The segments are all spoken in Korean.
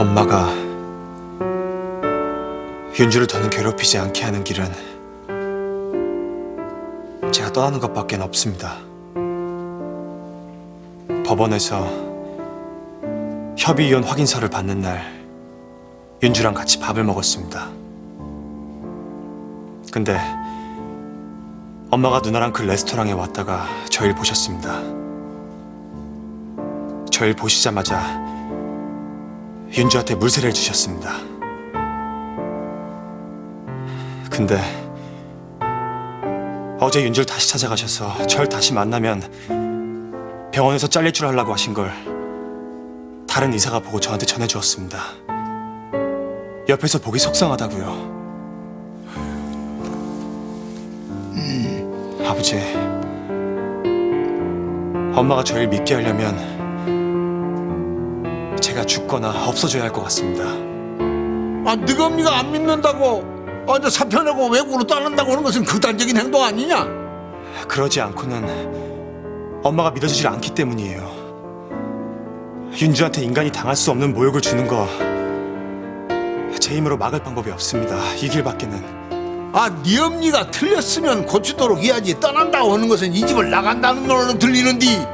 엄마가 윤주를 더는 괴롭히지 않게 하는 길은 제가 떠나는 것밖에 없습니다. 법원에서 협의 이혼 확인서를 받는 날 윤주랑 같이 밥을 먹었습니다. 근데 엄마가 누나랑 그 레스토랑에 왔다가 저희를 보셨습니다. 저희를 보시자마자 윤주한테 물세를 주셨습니다. 근데 어제 윤주를 다시 찾아가셔서 절 다시 만나면 병원에서 잘릴 줄 알라고 하신 걸 다른 의사가 보고 저한테 전해주었습니다. 옆에서 보기 속상하다고요. 아버지, 엄마가 저를 믿게 하려면 제가 죽거나 없어져야 할 것 같습니다. 아, 네가 언니가 안 믿는다고 어제 사표 내고 외국으로 떠난다고 하는 것은 극단적인 행동 아니냐? 그러지 않고는 엄마가 믿어주질 않기 때문이에요. 윤주한테 인간이 당할 수 없는 모욕을 주는 거 제 힘으로 막을 방법이 없습니다. 이 길밖에는 아, 네 언니가 틀렸으면 고치도록 해야지 떠난다고 하는 것은 이 집을 나간다는 걸로는 들리는디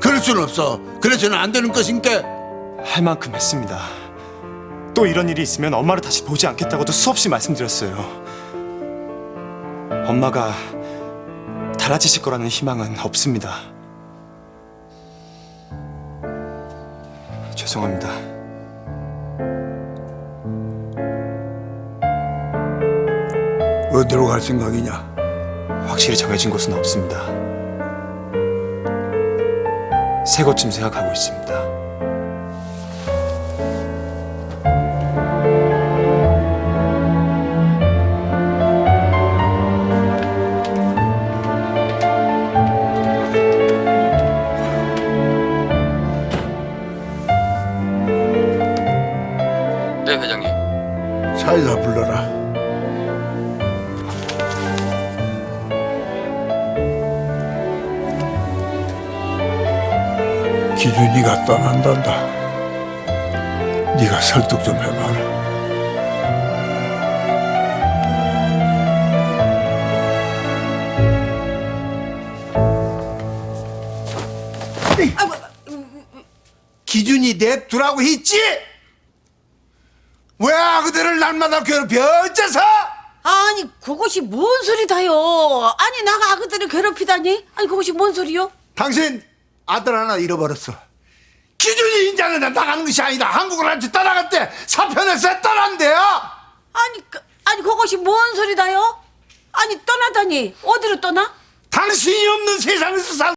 그럴 수는 없어 그래서는 안 되는 것인게 할 만큼 했습니다. 또 이런 일이 있으면 엄마를 다시 보지 않겠다고도 수없이 말씀드렸어요. 엄마가 달라지실 거라는 희망은 없습니다. 죄송합니다. 어디로 갈 생각이냐? 확실히 정해진 곳은 없습니다. 새 곳쯤 생각하고 있습니다. 사이다 불러라. 기준이가 떠난단다. 네가 설득 좀 해봐라. 기준이 냅두라고 했지? 왜 아그들을 날마다 괴롭혀 어째서? 아니 그것이 뭔 소리다요? 아니 나가 아그들을 괴롭히다니? 아니 그것이 뭔 소리요? 당신 아들 하나 잃어버렸어 기준이 인자는 나가는 것이 아니다 한국을 한지 떠나갔대 사편에서 떠난대요 아니 그, 아니 그것이 뭔 소리다요? 아니 떠나다니 어디로 떠나? 당신이 없는 세상에서 살